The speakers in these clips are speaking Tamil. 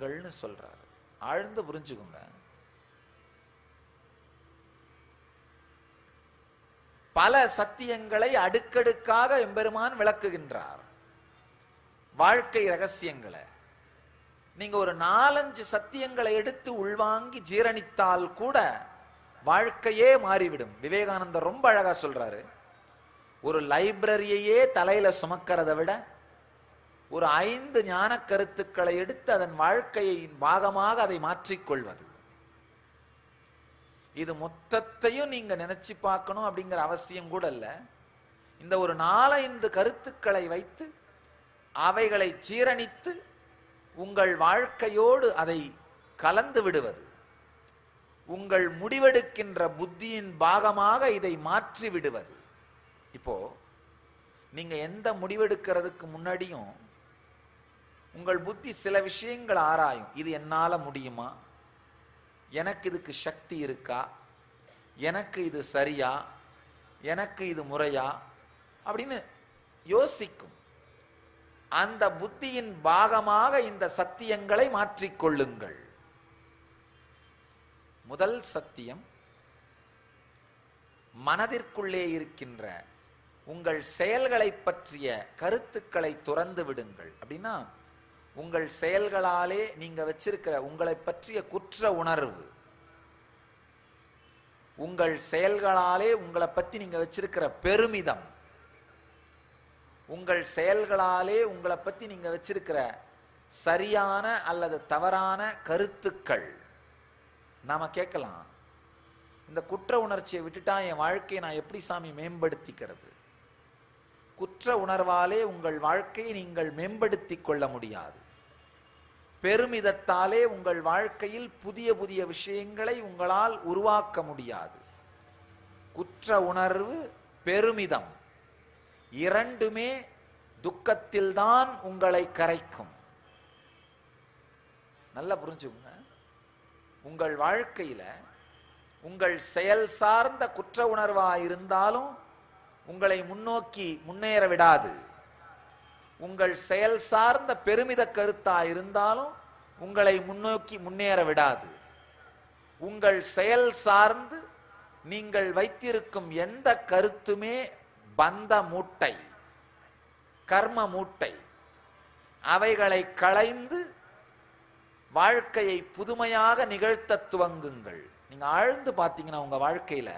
கொள்ளுங்கள்னு சொல்றாரு. ஆழ்ந்து புரிஞ்சுக்குங்க. பல சத்தியங்களை அடுக்கடுக்காக எம்பெருமான் விளக்குகின்றார். வாழ்க்கை ரகசியங்களை. நீங்க ஒரு நாலஞ்சு சத்தியங்களை எடுத்து உள்வாங்கி ஜீரணித்தால் கூட வாழ்க்கையே மாறிவிடும். விவேகானந்தர் ரொம்ப அழகா சொல்றாரு. ஒரு லைப்ரரியையே தலையில சுமக்கிறதை விட ஒரு ஐந்து ஞான கருத்துக்களை எடுத்து அதன் வாழ்க்கையின் பாகமாக அதை மாற்றிக்கொள்வது. இது மொத்தத்தையும் நீங்க நினைச்சு பார்க்கணும் அப்படிங்கிற அவசியம் கூட இல்ல. இந்த ஒரு நாலைந்து கருத்துக்களை வைத்து அவைகளை சீரணித்து உங்கள் வாழ்க்கையோடு அதை கலந்து விடுவது. உங்கள் முடிவெடுக்கின்ற புத்தியின் பாகமாக இதை மாற்றி விடுவது. இப்போ நீங்க எந்த முடிவெடுக்கிறதுக்கு முன்னாடியும் உங்கள் புத்தி சில விஷயங்கள் ஆராயும். இது என்னால் முடியுமா? எனக்கு இதுக்கு சக்தி இருக்கா? எனக்கு இது சரியா? எனக்கு இது முறையா? அப்படின்னு யோசிக்கும். அந்த புத்தியின் பாகமாக இந்த சத்தியங்களை மாற்றிக்கொள்ளுங்கள். முதல் சத்தியம் மனதிற்குள்ளே இருக்கின்ற உங்கள் செயல்களை பற்றிய கருத்துக்களை துறந்து விடுங்கள். அப்படின்னா உங்கள் செயல்களாலே நீங்க வச்சிருக்கிற உங்களை பற்றிய குற்ற உணர்வு உங்கள் செயல்களாலே உங்களை பத்தி நீங்க வச்சிருக்கிற பெருமிதம் உங்கள் செயல்களாலே உங்களை பத்தி நீங்க வச்சிருக்கிற சரியான அல்லது தவறான கருத்துக்கள் நாம கேட்கலாம். இந்த குற்ற உணர்ச்சியை விட்டுட்டா என் வாழ்க்கையை நான் எப்படி சாமி மேம்படுத்திக்கிறது? குற்ற உணர்வாலே உங்கள் வாழ்க்கையை நீங்கள் மேம்படுத்திக் கொள்ள முடியாது. பெருமிதத்தாலே உங்கள் வாழ்க்கையில் புதிய புதிய விஷயங்களை உங்களால் உருவாக்க முடியாது. குற்ற உணர்வு பெருமிதம் இரண்டுமே துக்கத்தில்தான் உங்களை கரைக்கும். நல்லா புரிஞ்சுக்கோங்க. உங்கள் வாழ்க்கையில உங்கள் செயல் சார்ந்த குற்ற உணர்வா இருந்தாலும் உங்களை முன்னோக்கி முன்னேற விடாது. உங்கள் செயல் சார்ந்த பெருமித கருத்தா இருந்தாலும் உங்களை முன்னோக்கி முன்னேற விடாது. உங்கள் செயல் சார்ந்து நீங்கள் வைத்திருக்கும் எந்த கருத்துமே பந்த மூட்டை கர்ம மூட்டை. அவைகளை களைந்து வாழ்க்கையை புதுமையாக நிகழ்த்த துவங்குங்கள். நீங்க ஆழ்ந்து பார்த்தீங்கன்னா உங்க வாழ்க்கையில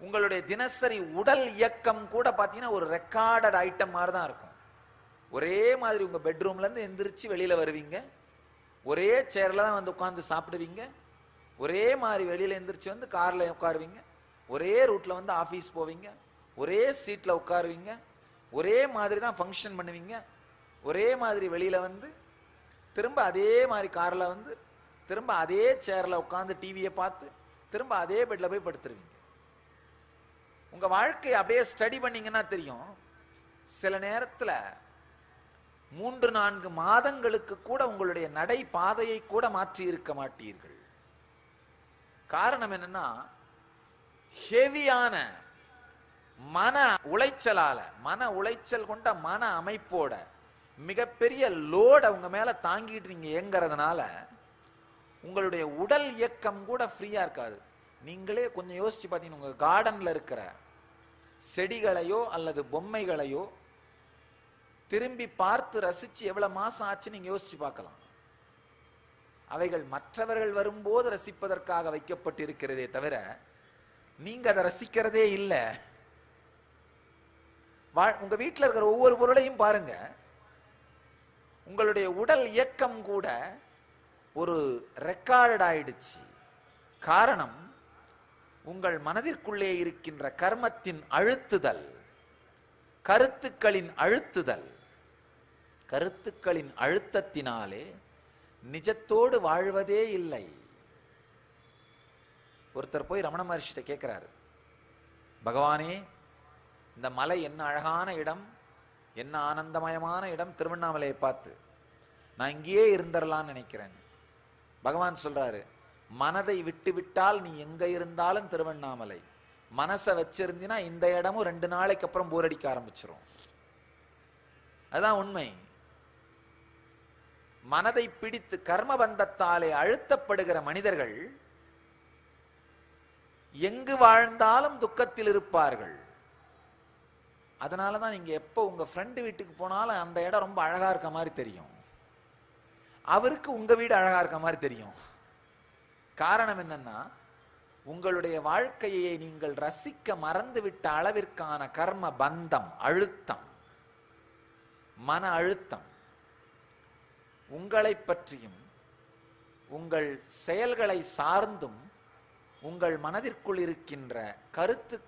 உங்களுடைய தினசரி உடல் இயக்கம் கூட பார்த்தீங்கன்னா ஒரு ரெக்கார்டட் ஐட்டம் மாதிரி தான் இருக்கும். ஒரே மாதிரி உங்கள் பெட்ரூம்லேருந்து எந்திரிச்சு வெளியில் வருவீங்க. ஒரே சேரில் தான் வந்து உட்காந்து சாப்பிடுவீங்க. ஒரே மாதிரி வெளியில் எந்திரிச்சு வந்து காரில் உட்காருவீங்க. ஒரே ரூட்டில் வந்து ஆஃபீஸ் போவீங்க. ஒரே சீட்டில் உட்காருவீங்க. ஒரே மாதிரி தான் ஃபங்க்ஷன் பண்ணுவீங்க. ஒரே மாதிரி வெளியில் வந்து திரும்ப அதே மாதிரி காரில் வந்து திரும்ப அதே சேரில் உட்காந்து டிவியை பார்த்து திரும்ப அதே பெட்டில் போய் படுத்துருவீங்க. உங்க வாழ்க்கையை அப்படியே ஸ்டடி பண்ணீங்கன்னா தெரியும். சில நேரத்துல மூன்று நான்கு மாதங்களுக்கு கூட உங்களுடைய நடை பாதையை கூட மாற்றி இருக்க மாட்டீர்கள். காரணம் என்னன்னா ஹெவியான மன உளைச்சலால மன உளைச்சல் கொண்ட மன அமைப்போட மிகப்பெரிய லோட உங்க மேல தாங்கிட்டு நீங்க இயங்குறதுனால உங்களுடைய உடல் இயக்கம் கூட ஃப்ரீயா இருக்காது. நீங்களே கொஞ்சம் யோசிச்சு பார்த்தீங்கன்னா உங்க கார்டன்ல இருக்கிற செடிகளையோ அல்லது பொம்மைகளையோ திரும்பி பார்த்து ரசிச்சு எவ்வளவு மாசம் ஆச்சு நீங்க யோசிச்சு பார்க்கலாம். அவைகள் மற்றவர்கள் வரும்போது ரசிப்பதற்காக வைக்கப்பட்டிருக்கிறதே தவிர நீங்க அதை ரசிக்கிறதே இல்லை. வா- உங்க வீட்டில் இருக்கிற ஒவ்வொரு பொருளையும் பாருங்க. உங்களுடைய உடல் இயக்கம் கூட ஒரு ரெக்கார்ட் ஆயிடுச்சு. காரணம் உங்கள் மனதிற்குள்ளே இருக்கின்ற கர்மத்தின் அழுத்துதல் கருத்துக்களின் அழுத்துதல் கருத்துக்களின் அழுத்தத்தினாலே நிஜத்தோடு வாழ்வதே இல்லை. ஒருத்தர் போய் ரமண மகர்ஷிட்ட கேட்குறாரு பகவானே இந்த மலை என்ன அழகான இடம் என்ன ஆனந்தமயமான இடம் திருவண்ணாமலையை பார்த்து. நான் இங்கேயே இருந்துடலான்னு நினைக்கிறேன். பகவான் சொல்றாரு மனதை விட்டு விட்டால் நீ எங்க இருந்தாலும் திருவண்ணாமலை. மனசை வச்சிருந்தினா இந்த இடமும் ரெண்டு நாளைக்கு அப்புறம் போர் அடிக்க ஆரம்பிச்சிடும் அதான் உண்மை. மனதை பிடித்து கர்ம பந்தத்தாலே அழுத்தப்படுகிற மனிதர்கள் எங்கு வாழ்ந்தாலும் துக்கத்தில் இருப்பார்கள். அதனால தான் நீங்க எப்போ உங்க ஃப்ரெண்டு வீட்டுக்கு போனாலும் அந்த இடம் ரொம்ப அழகா இருக்க மாதிரி தெரியும். அவருக்கு உங்க வீடு அழகா இருக்க மாதிரி தெரியும். காரணம் என்னன்னா உங்களுடைய வாழ்க்கையை நீங்கள் ரசிக்க மறந்துவிட்ட அளவிற்கான கர்ம பந்தம் அழுத்தம் மன அழுத்தம். உங்களை பற்றியும் உங்கள் செயல்களை சார்ந்தும் உங்கள் மனதிற்குள் இருக்கின்ற கருத்து